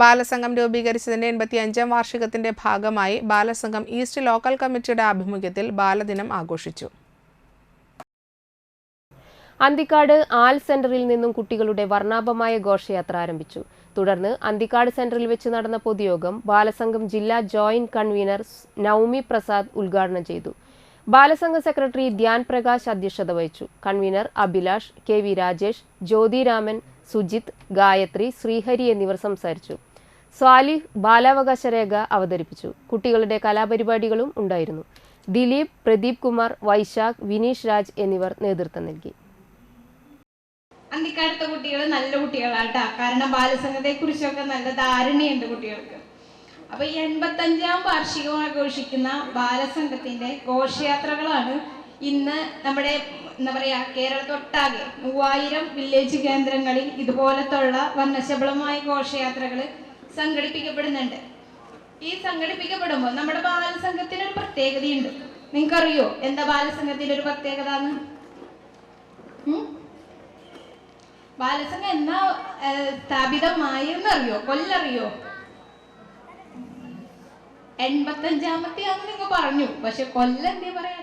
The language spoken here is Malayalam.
ബാലസംഘം രൂപീകരിച്ചതിന്റെ എൺപത്തി അഞ്ചാം വാർഷികത്തിന്റെ ഭാഗമായി ബാലസംഘം ഈസ്റ്റ് ലോക്കൽ കമ്മിറ്റിയുടെ ആഭിമുഖ്യത്തിൽ ബാലദിനം ആഘോഷിച്ചു. അന്തിക്കാട് ആൽ സെന്ററിൽ നിന്നും കുട്ടികളുടെ വർണാഭമായ ഘോഷയാത്ര ആരംഭിച്ചു. തുടർന്ന് അന്തിക്കാട് സെന്ററിൽ വെച്ച് നടന്ന പൊതുയോഗം ബാലസംഘം ജില്ലാ ജോയിന്റ് കൺവീനർ നൌമി പ്രസാദ് ഉദ്ഘാടനം ചെയ്തു. ബാലസംഘ സെക്രട്ടറി ധ്യാൻ പ്രകാശ് അധ്യക്ഷത വഹിച്ചു. Convener Abhilash K V Rajesh Jyothiraman Sujith Gayathri Sreehari എന്നിവർ സംസാരിച്ചു. സ്വാലിഹ് ബാലാവകാശ രേഖ അവതരിപ്പിച്ചു. കുട്ടികളുടെ കലാപരിപാടികളും ഉണ്ടായിരുന്നു. ദിലീപ് പ്രദീപ് കുമാർ വൈശാഖ് വിനീഷ് രാജ് എന്നിവർ നേതൃത്വം നൽകി. അന്തിക്കാലത്തെ കുട്ടികൾ നല്ല കുട്ടികളാട്ടാ. കാരണം ബാലസംഘത്തെ കുറിച്ചൊക്കെ നല്ല ധാരണയുണ്ട് കുട്ടികൾക്ക്. അപ്പൊ ഈ എൺപത്തഞ്ചാം വാർഷികം ആഘോഷിക്കുന്ന ബാലസംഘത്തിന്റെ ഘോഷയാത്രകളാണ് ഇന്ന് നമ്മുടെ എന്താ പറയാ കേരളത്തൊട്ടാകെ മൂവായിരം വില്ലേജ് കേന്ദ്രങ്ങളിൽ ഇതുപോലത്തുള്ള വർണശബളമായ ഘോഷയാത്രകൾ സംഘടിപ്പിക്കപ്പെടുന്നുണ്ട്. ഈ സംഘടിപ്പിക്കപ്പെടുമ്പോൾ നമ്മുടെ ബാലസംഘത്തിന് ഒരു പ്രത്യേകതയുണ്ട്. നിങ്ങൾക്കറിയോ? എന്താ ബാലസംഘത്തിന്റെ ഒരു പ്രത്യേകത എന്ന്? ബാലസംഘം എന്നാ ഏഹ്, അറിയോ കൊല്ലറിയോ? എൺപത്തഞ്ചാമത്തെ ആണെന്ന് നിങ്ങൾ പറഞ്ഞു. പക്ഷെ കൊല്ലം എന്തേ പറയാ?